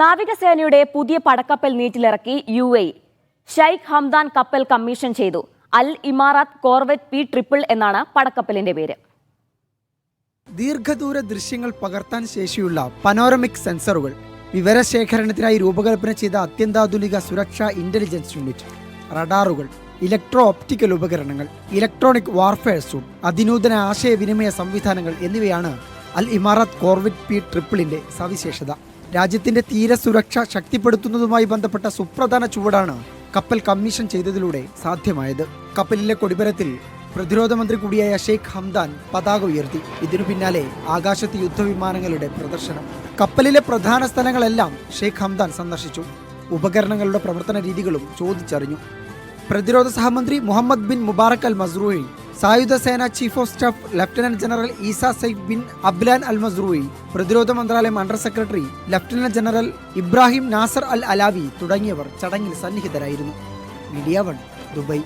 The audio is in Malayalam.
നാവികസേനയുടെ പുതിയ പടക്കപ്പൽ നീറ്റിലിറക്കി യു എ. ഷൈഖ് ഹംദാൻ കപ്പൽ കമ്മീഷൻ ചെയ്തു. Al Emarat corvette P triple എന്നാണ് പടക്കപ്പലിന്റെ പേര്. ദീർഘദൂര ദൃശ്യങ്ങൾ പകർത്താൻ ശേഷിയുള്ള പനോറമിക് സെൻസറുകൾ വിവരശേഖരണത്തിനായി രൂപകൽപ്പന ചെയ്ത അത്യന്താധുനിക സുരക്ഷാ ഇന്റലിജൻസ് യൂണിറ്റ് റഡാറുകൾ ഇലക്ട്രോ ഓപ്റ്റിക്കൽ ഉപകരണങ്ങൾ ഇലക്ട്രോണിക് വാർഫെയർ സൂട്ട് അതിനൂതന ആശയവിനിമയ സംവിധാനങ്ങൾ എന്നിവയാണ് അൽ ഇമാറാത്ത് കോർവിറ്റ് പി ട്രിപ്പിളിന്റെ സവിശേഷത. രാജ്യത്തിന്റെ തീരസുരക്ഷ ശക്തിപ്പെടുത്തുന്നതുമായി ബന്ധപ്പെട്ട സുപ്രധാന ചുവടാണ് കപ്പൽ കമ്മീഷൻ ചെയ്തതിലൂടെ സാധ്യമായത്. കപ്പലിലെ കൊടിപരത്തിൽ പ്രതിരോധ മന്ത്രി കൂടിയായ ഷെയ്ഖ് ഹംദാൻ പതാക ഉയർത്തി. ഇതിനു പിന്നാലെ ആകാശത്ത് യുദ്ധവിമാനങ്ങളുടെ പ്രദർശനം. കപ്പലിലെ പ്രധാന സ്ഥലങ്ങളെല്ലാം ഷെയ്ഖ് ഹംദാൻ സന്ദർശിച്ചു. ഉപകരണങ്ങളുടെ പ്രവർത്തന രീതികളും ചോദിച്ചറിഞ്ഞു. പ്രതിരോധ സഹമന്ത്രി Mohammed bin Mubarak Al Mazrouei സായുധ സേന chief of staff lieutenant general Eisa Saif bin Ablan Al Mazrouei പ്രതിരോധ മന്ത്രാലയം under secretary lieutenant general Ibrahim Nasser Al Alawi തുടങ്ങിയവർ ചടങ്ങിൽ സന്നിഹിതരായിരുന്നു. Media One Dubai.